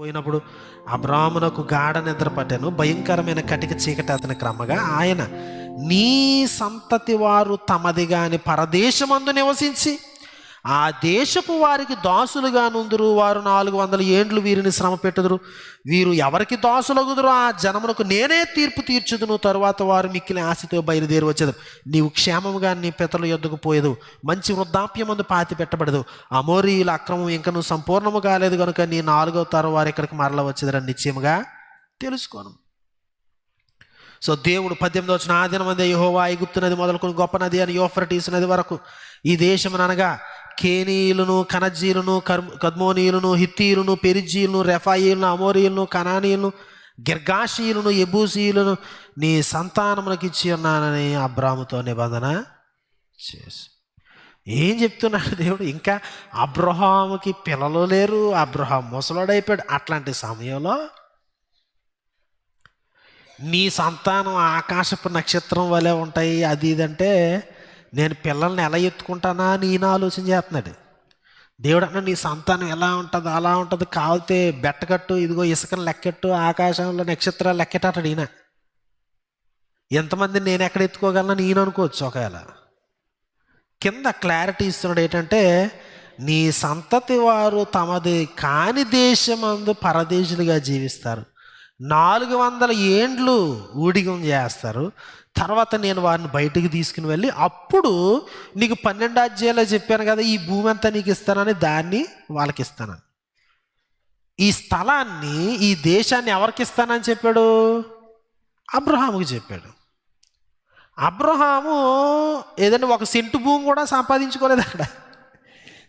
పోయినప్పుడు అబ్రాహ్మునకు గాఢ నిద్ర పట్టాను. భయంకరమైన కటిక చీకటి అతని క్రమగా ఆయన నీ సంతతి వారు తమది గాని పరదేశమందు నివసించి ఆ దేశపు వారికి దాసులుగా నుందురు. వారు నాలుగు వందల ఏండ్లు వీరిని శ్రమ పెట్టుదురు. వీరు ఎవరికి దాసులగుదురు? ఆ జనమునకు నేనే తీర్పు తీర్చుదును. తరువాత వారు మిక్కిలి ఆశతో బయలుదేరి వచ్చేది. నీవు క్షేమముగా నీ పితల ఎద్దుకు పోయేదు. మంచి వృద్ధాప్యమందు పాతి పెట్టబడదు. అమోరీయుల అక్రమం ఇంకా నువ్వు సంపూర్ణము కాలేదు కనుక నీ నాలుగవ తరం వారు ఇక్కడికి మరల వచ్చేదని నిశ్చయముగా తెలుసుకోను. సో దేవుడు పద్దెనిమిది వచ్చిన ఆ దినం యహోవా ఐగుప్తు నది మొదలుకొని గొప్ప నది అని యోఫ్రటీస్ నది వరకు ఈ దేశముననగా కేనీయులను కనజీలను కర్ కద్మోనీయులను హిత్తీయులను పెరిజీయులను రెఫాయిలను అమోరీయులను కనానీయులను గిర్గాషీయులను ఎబూసీయులను నీ సంతానములకు ఇచ్చి ఉన్నానని అబ్రాముతో నిబంధన చేసి. ఏం చెప్తున్నాడు దేవుడు? ఇంకా అబ్రహాముకి పిల్లలు లేరు అబ్రహాం ముసలోడైపోయాడు. అట్లాంటి సమయంలో నీ సంతానం ఆకాశపు నక్షత్రం వలె ఉంటాయి అది ఇదంటే నేను పిల్లల్ని ఎలా ఎత్తుకుంటానా అని ఈయన ఆలోచన చేస్తున్నాడు. దేవుడు అన్న నీ సంతానం ఎలా ఉంటుంది అలా ఉంటుంది కావాలితే బెట్టకట్టు ఇదిగో ఇసుకను లెక్కెట్టు ఆకాశంలో నక్షత్రాలు లెక్కెట్టాడు ఈయన. ఎంతమంది నేను ఎక్కడ ఎత్తుకోగలను ఈయన అనుకోవచ్చు ఒకవేళ. కింద క్లారిటీ ఇస్తున్నాడు ఏంటంటే నీ సంతతి వారు తమది కాని దేశమందు పరదేశులుగా జీవిస్తారు. నాలుగు వందల ఏండ్లు ఊడిగం చేస్తారు. తర్వాత నేను వారిని బయటికి తీసుకుని వెళ్ళి అప్పుడు నీకు పన్నెండు అధ్యాయులు చెప్పాను కదా ఈ భూమి అంతా నీకు ఇస్తానని దాన్ని వాళ్ళకి ఇస్తానని ఈ స్థలాన్ని ఈ దేశాన్ని ఎవరికి ఇస్తానని చెప్పాడు? అబ్రహాముకి చెప్పాడు. అబ్రహాము ఏదైనా ఒక సెంటు భూమి కూడా సంపాదించుకోలేదు అక్కడ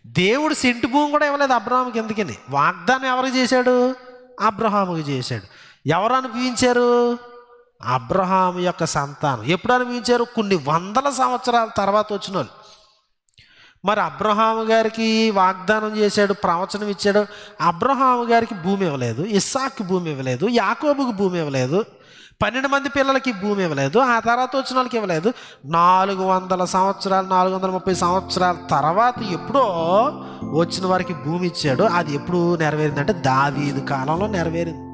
దేవుడు సెంటు భూమి కూడా ఇవ్వలేదు అబ్రహాముకి ఎందుకని? వాగ్దానం ఎవరికి చేశాడు? అబ్రహాముకి చేశాడు. ఎవరు అనుభవించారు? అబ్రహాం యొక్క సంతానం. ఎప్పుడు అనుభవించారు? కొన్ని వందల సంవత్సరాల తర్వాత వచ్చిన వాళ్ళు. మరి అబ్రహాం గారికి వాగ్దానం చేశాడు ప్రవచనం ఇచ్చాడు. అబ్రహాం గారికి భూమి ఇవ్వలేదు ఇస్సాక్కి భూమి ఇవ్వలేదు యాకోబుకి భూమి ఇవ్వలేదు పన్నెండు మంది పిల్లలకి భూమి ఇవ్వలేదు ఆ తర్వాత వచ్చిన వాళ్ళకి ఇవ్వలేదు. నాలుగు వందల సంవత్సరాలు నాలుగు వందల ముప్పై సంవత్సరాల తర్వాత ఎప్పుడో వచ్చిన వారికి భూమి ఇచ్చాడు. అది ఎప్పుడు నెరవేరిందంటే దావీదు కాలంలో నెరవేరింది.